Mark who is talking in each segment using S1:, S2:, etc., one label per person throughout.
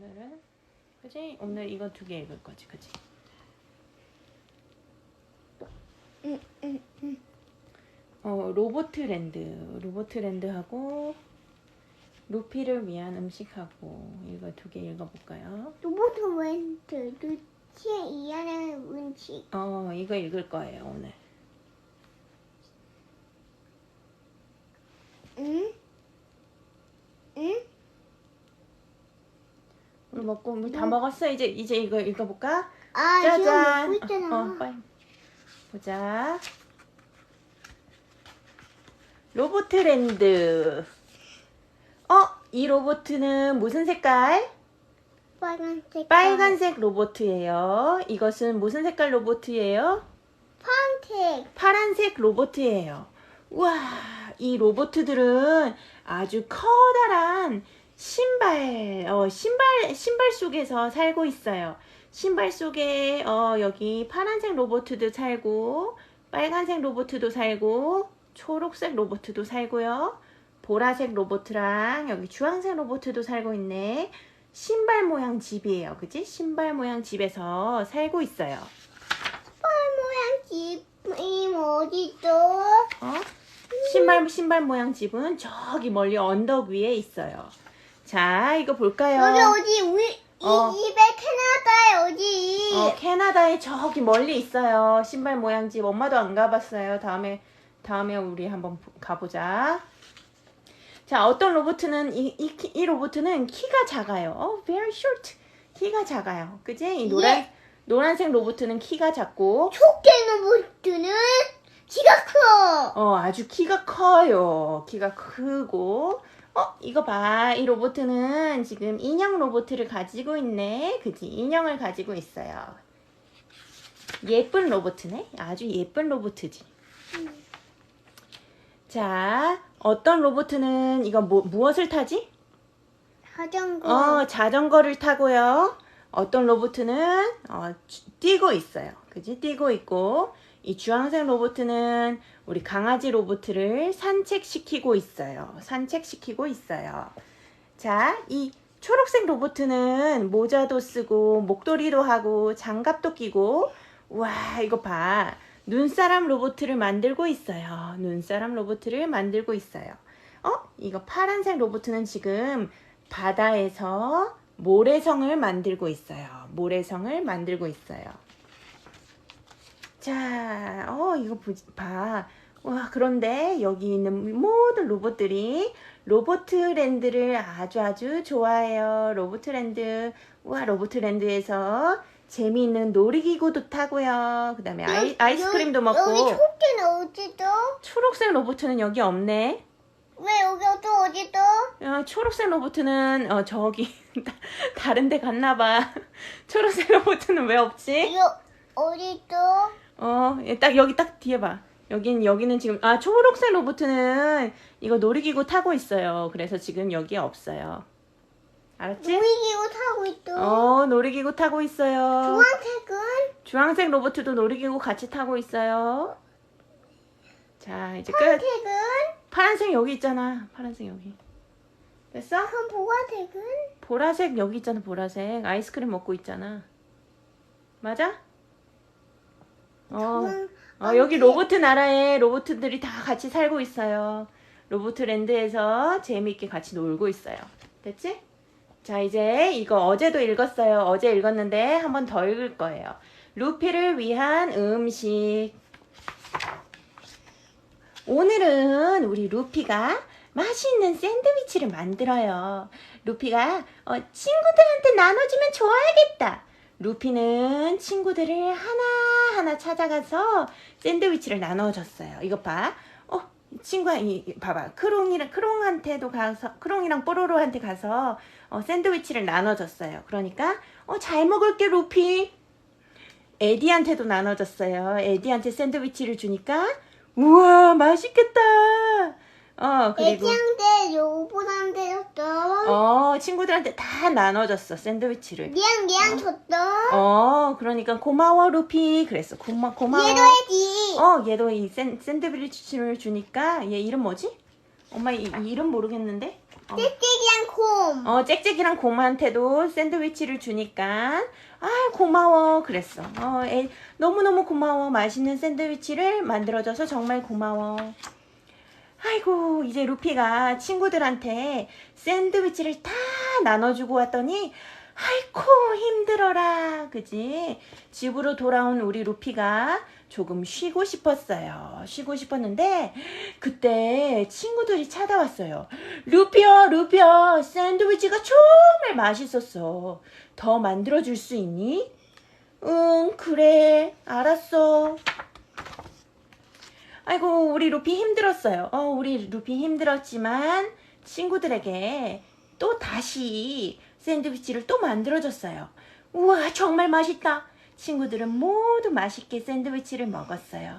S1: 오늘은 그지? 오늘 이거 두 개 읽을 거지, 그지?
S2: 응, 응, 응.
S1: 어 로보트랜드, 로보트랜드하고 루피를 위한 음식하고 이거 두 개 읽어볼까요?
S2: 웬트 루치의 이하는 음식
S1: 어 이거 읽을 거예요 오늘.
S2: 응? 응?
S1: 물 먹고 물다 먹었어 이제 이제 이거 읽어볼까?
S2: 아
S1: 짜잔.
S2: 지금 먹고 있잖아
S1: 어, 어, 빨리 보자. 로보트랜드. 어, 이 로보트는 무슨 색깔?
S2: 빨간색
S1: 빨간색 로보트예요. 이것은 무슨 색깔 로보트예요?
S2: 파란색
S1: 파란색 로보트예요. 우와, 이 로보트들은 아주 커다란 신발, 어, 신발, 신발 속에서 살고 있어요. 신발 속에, 어, 여기 파란색 로보트도 살고, 빨간색 로보트도 살고, 초록색 로보트도 살고요. 보라색 로보트랑 여기 주황색 로보트도 살고 있네. 신발 모양 집이에요. 그지? 신발 모양 집에서 살고 있어요.
S2: 모양 집이 어디죠?
S1: 어? 신발 신발 모양 집은 저기 멀리 언덕 위에 있어요. 자, 이거 볼까요?
S2: 여기 어디 우리 이
S1: 어.
S2: 집에 캐나다에 어디
S1: 어, 캐나다에 저기 멀리 있어요. 신발 모양 집. 엄마도 안 가봤어요. 다음에 다음에 우리 한번 보- 가보자. 자, 어떤 로봇은 이, 이, 키- 이 로봇은 키가 작아요. 어, very short. 키가 작아요. 그지? 이 노란
S2: 예.
S1: 노란색 로봇은 키가 작고
S2: 초계 로봇은 키가 커
S1: 어, 아주 키가 커요. 키가 크고. 어, 이거 봐. 이 로봇은 지금 인형 로봇을 가지고 있네. 그지? 인형을 가지고 있어요. 예쁜 로봇네? 아주 예쁜 로봇이지. 자, 어떤 로봇은 이거 뭐, 무엇을 타지?
S2: 자전거
S1: 어, 자전거를 타고요. 어떤 로봇은 어, 주- 뛰고 있어요. 그지? 뛰고 있고 이 주황색 로봇은 우리 강아지 로봇을 산책시키고 있어요. 산책시키고 있어요. 자, 이 초록색 로봇은 모자도 쓰고 목도리도 하고 장갑도 끼고 와, 이거 봐. 눈사람 로봇을 만들고 있어요. 눈사람 로봇을 만들고 있어요. 어? 이거 파란색 로봇은 지금 바다에서 모래성을 만들고 있어요. 모래성을 만들고 있어요. 자, 어, 이거 보지, 봐. 와, 그런데 여기 있는 모든 로봇들이 로보트랜드를 아주 아주 좋아해요. 로보트랜드. 와, 로보트랜드에서 재미있는 놀이기구도 타고요. 그 다음에 아이, 아이스크림도 먹고.
S2: 여기 초계는 어디죠?
S1: 초록색 로보트는 여기 없네.
S2: 왜 여기 또 어디죠?
S1: 어, 초록색 로보트는 어, 저기 다른 데 갔나 봐. 초록색 로보트는 왜 없지?
S2: 이거 어디죠?
S1: 어, 얘딱 여기 딱 뒤에 봐. 여긴 여기는 지금 아, 초록색 로보트는 이거 놀이기구 타고 있어요. 그래서 지금 여기에 없어요. 알았지?
S2: 놀이기구 타고 있죠.
S1: 어, 놀이기구 타고 있어요.
S2: 주황색은
S1: 주황색 로보트도 놀이기구 같이 타고 있어요. 자, 이제 끝.
S2: 파란색은
S1: 파란색 여기 있잖아. 파란색 여기. 됐어?
S2: 그럼 보라색은
S1: 보라색 여기 있잖아 보라색 아이스크림 먹고 있잖아 맞아? 어, 어 여기 로보트 나라에 로보트들이 다 같이 살고 있어요 로보트랜드에서 재미있게 같이 놀고 있어요 됐지? 자 이제 이거 어제도 읽었어요 어제 읽었는데 한 번 더 읽을 거예요 루피를 위한 음식 오늘은 우리 루피가 맛있는 샌드위치를 만들어요. 루피가 어, 친구들한테 나눠주면 좋아하겠다. 루피는 친구들을 하나하나 찾아가서 샌드위치를 나눠줬어요. 이것 봐. 어, 친구야, 이, 이, 봐봐. 크롱이랑, 크롱한테도 가서, 크롱이랑 뽀로로한테 가서 어, 샌드위치를 나눠줬어요. 그러니까, 어, 잘 먹을게, 루피. 에디한테도 나눠줬어요. 에디한테 샌드위치를 주니까, 우와, 맛있겠다. 어, 그리고.
S2: 애기한테 로봇한테였어.
S1: 어, 친구들한테 다 나눠줬어, 샌드위치를.
S2: 미안 미안 줬어.
S1: 어, 그러니까 고마워, 루피. 그랬어. 고마, 고마워.
S2: 얘도 해지.
S1: 어, 얘도 이 샌, 샌드위치를 주니까 얘 이름 뭐지? 엄마 이, 이 이름 모르겠는데?
S2: 찌찌기랑 곰.
S1: 어, 짹짹이랑 곰한테도 샌드위치를 주니까 아 고마워 그랬어. 어, 애, 너무너무 고마워. 맛있는 샌드위치를 만들어줘서 정말 고마워. 아이고 이제 루피가 친구들한테 샌드위치를 다 나눠주고 왔더니 아이고 힘들어라. 그지? 집으로 돌아온 우리 루피가 조금 쉬고 싶었어요. 쉬고 싶었는데 그때 친구들이 찾아왔어요. 루피야 루피야 샌드위치가 정말 맛있었어. 더 만들어줄 수 있니? 응 그래. 알았어 아이고 우리 루피 힘들었어요. 어 우리 루피 힘들었지만 친구들에게 또 다시 샌드위치를 또 만들어줬어요. 우와 정말 맛있다. 친구들은 모두 맛있게 샌드위치를 먹었어요.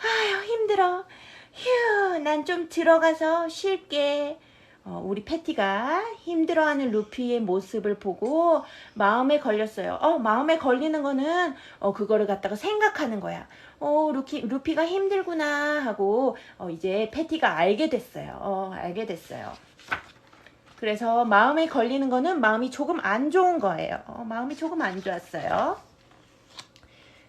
S1: 아휴 힘들어. 휴 난 좀 들어가서 쉴게. 어, 우리 패티가 힘들어하는 루피의 모습을 보고 마음에 걸렸어요. 어, 마음에 걸리는 거는 어, 그거를 갖다가 생각하는 거야. 어, 루키, 루피가 힘들구나 하고 어, 이제 패티가 알게 됐어요. 어, 알게 됐어요. 그래서 마음에 걸리는 거는 마음이 조금 안 좋은 거예요. 어, 마음이 조금 안 좋았어요.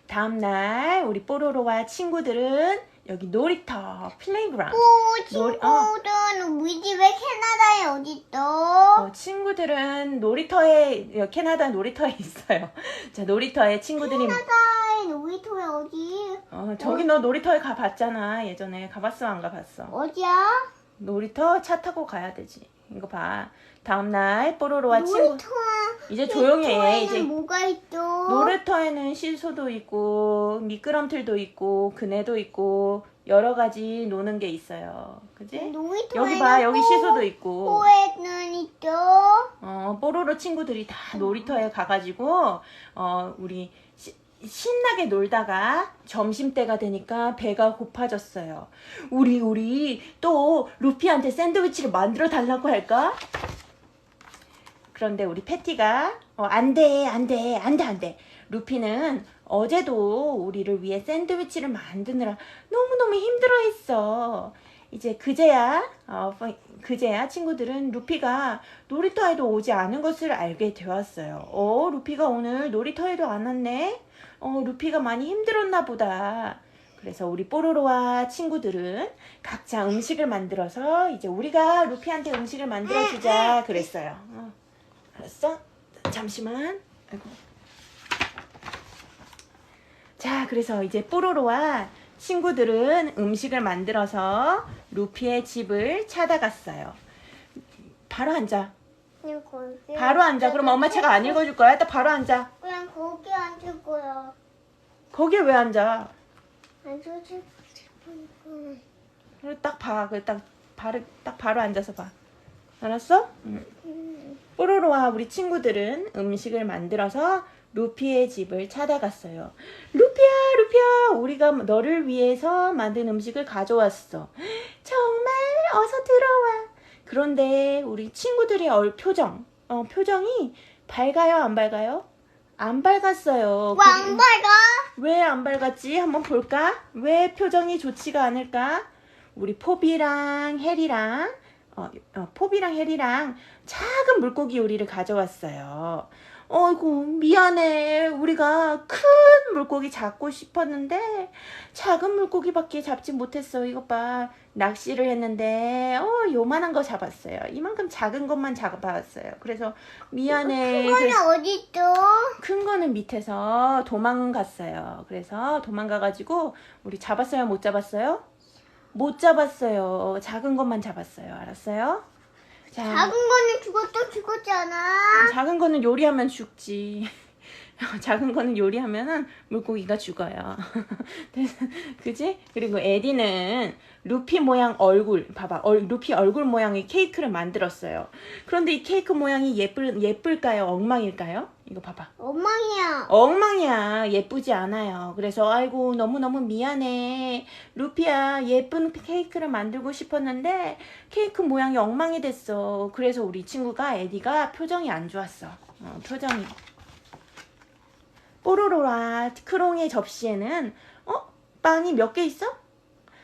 S1: 다음날 우리 뽀로로와 친구들은 여기 놀이터 플레이그라운드
S2: 오,
S1: 어.
S2: 친구들은 우리 집에 캐나다에 어딨어?
S1: 어, 친구들은 놀이터에 캐나다 놀이터에 있어요. 자 놀이터에 친구들이
S2: 캐나다에 놀이터에 어디?
S1: 어, 저기 너 놀이터에 가봤잖아 예전에 가봤어 안 가봤어?
S2: 어디야?
S1: 놀이터 차 타고 가야 되지. 이거 봐. 다음날 뽀로로와 친구. 이제 조용히 해. 이제
S2: 뭐가 있어?
S1: 놀이터에는 시소도 있고 미끄럼틀도 있고 그네도 있고 여러 가지 노는 게 있어요. 그지? 여기 봐 여기
S2: 호-
S1: 시소도 있고
S2: 호에는 있어.
S1: 어, 뽀로로 친구들이 다 놀이터에 가가지고, 어, 우리 시- 신나게 놀다가 점심때가 되니까 배가 고파졌어요. 우리, 우리 또 루피한테 샌드위치를 만들어 달라고 할까? 그런데 우리 패티가, 어, 안 돼, 안 돼, 안 돼, 안 돼. 루피는 어제도 우리를 위해 샌드위치를 만드느라 너무너무 힘들어 했어. 이제 그제야, 어, 그제야 친구들은 루피가 놀이터에도 오지 않은 것을 알게 되었어요. 어, 루피가 오늘 놀이터에도 안 왔네? 어, 루피가 많이 힘들었나 보다. 그래서 우리 뽀로로와 친구들은 각자 음식을 만들어서 이제 우리가 루피한테 음식을 만들어 주자 그랬어요. 어, 알았어? 잠시만. 아이고. 자, 그래서 이제 뽀로로와 친구들은 음식을 만들어서 루피의 집을 찾아갔어요. 바로 앉아. 바로 앉아. 그럼 엄마 책안 읽어줄 거야. 딱 바로 앉아.
S2: 거기 앉을 거야.
S1: 거기에 왜 앉아?
S2: 앉고 싶으니까.
S1: 그래 딱 봐. 그래 딱 바로 딱 바로 앉아서 봐. 알았어? 응.
S2: 음.
S1: 뽀로로와 우리 친구들은 음식을 만들어서 루피의 집을 찾아갔어요. 루피야, 루피야, 우리가 너를 위해서 만든 음식을 가져왔어. 정말 어서 들어와. 그런데 우리 친구들의 얼 표정, 어, 표정이 밝아요, 안 밝아요? 안 밝았어요.
S2: 왕발가
S1: 왜안 밝았지? 한번 볼까? 왜 표정이 좋지가 않을까? 우리 포비랑 해리랑 어, 어, 포비랑 해리랑 작은 물고기 요리를 가져왔어요. 어이구 미안해. 우리가 큰 물고기 잡고 싶었는데 작은 물고기밖에 잡지 못했어. 이것 봐. 낚시를 했는데 어 요만한 거 잡았어요. 이만큼 작은 것만 잡아봤어요. 그래서 미안해. 그래서
S2: 어디 있어?
S1: 큰 거는 밑에서 도망갔어요. 그래서 도망가가지고 우리 잡았어요? 못 잡았어요? 못 잡았어요. 작은 것만 잡았어요. 알았어요? 자,
S2: 작은 거는 죽었다 죽었잖아.
S1: 작은 거는 요리하면 죽지. 작은 거는 요리하면은 물고기가 죽어요. 그지? 그리고 에디는 루피 모양 얼굴, 봐봐. 얼, 루피 얼굴 모양의 케이크를 만들었어요. 그런데 이 케이크 모양이 예쁠, 예쁠까요? 엉망일까요? 이거 봐봐.
S2: 엉망이야.
S1: 엉망이야. 예쁘지 않아요. 그래서 아이고 너무너무 미안해. 루피야 예쁜 케이크를 만들고 싶었는데 케이크 모양이 엉망이 됐어. 그래서 우리 친구가 에디가 표정이 안 좋았어. 어, 표정이. 뽀로로라 크롱의 접시에는 어? 빵이 몇 개 있어?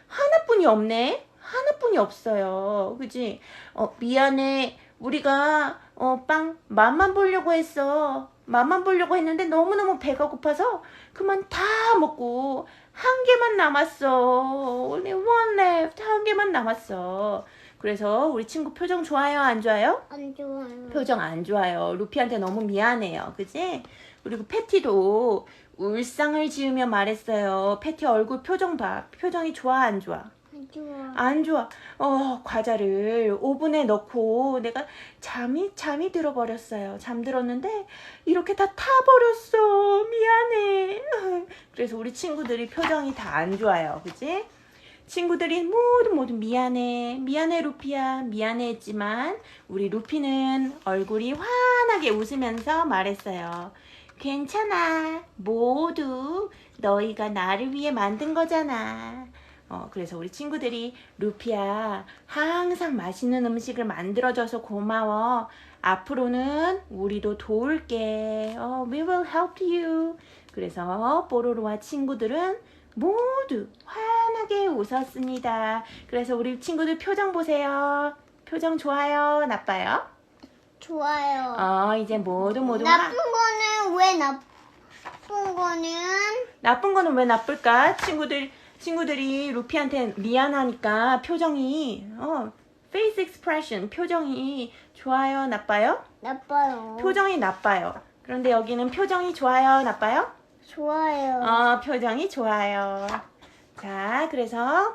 S1: 하나뿐이 없네. 하나뿐이 없어요. 그지? 어, 미안해. 우리가 어, 빵 맛만 보려고 했어. 맛만 보려고 했는데 너무너무 배가 고파서 그만 다 먹고 한 개만 남았어. Only one left. 한 개만 남았어. 그래서 우리 친구 표정 좋아요? 안 좋아요?
S2: 안 좋아요.
S1: 표정 안 좋아요. 루피한테 너무 미안해요. 그지? 그리고 패티도 울상을 지으며 말했어요. 패티 얼굴 표정 봐. 표정이 좋아, 안 좋아?
S2: 안 좋아.
S1: 안 좋아. 어, 과자를 오븐에 넣고 내가 잠이, 잠이 들어 버렸어요. 잠들었는데 이렇게 다 타 버렸어. 미안해. 그래서 우리 친구들이 표정이 다 안 좋아요. 그지? 친구들이 모두 모두 미안해. 미안해, 루피야. 미안해 했지만 우리 루피는 얼굴이 환하게 웃으면서 말했어요. 괜찮아. 모두 너희가 나를 위해 만든 거잖아. 어, 그래서 우리 친구들이 루피야, 항상 맛있는 음식을 만들어줘서 고마워. 앞으로는 우리도 도울게. 어, we will help you. 그래서 뽀로로와 친구들은 모두 환하게 웃었습니다. 그래서 우리 친구들 표정 보세요. 표정 좋아요? 나빠요?
S2: 좋아요.
S1: 어, 이제 모두 모두 화-
S2: 나쁜 거는 왜 나쁜 거는
S1: 나쁜 거는 왜 나쁠까? 친구들 친구들이 루피한테 미안하니까 표정이 어 face expression 표정이 좋아요, 나빠요?
S2: 나빠요.
S1: 표정이 나빠요. 그런데 여기는 표정이 좋아요, 나빠요?
S2: 좋아요.
S1: 어, 표정이 좋아요. 자, 그래서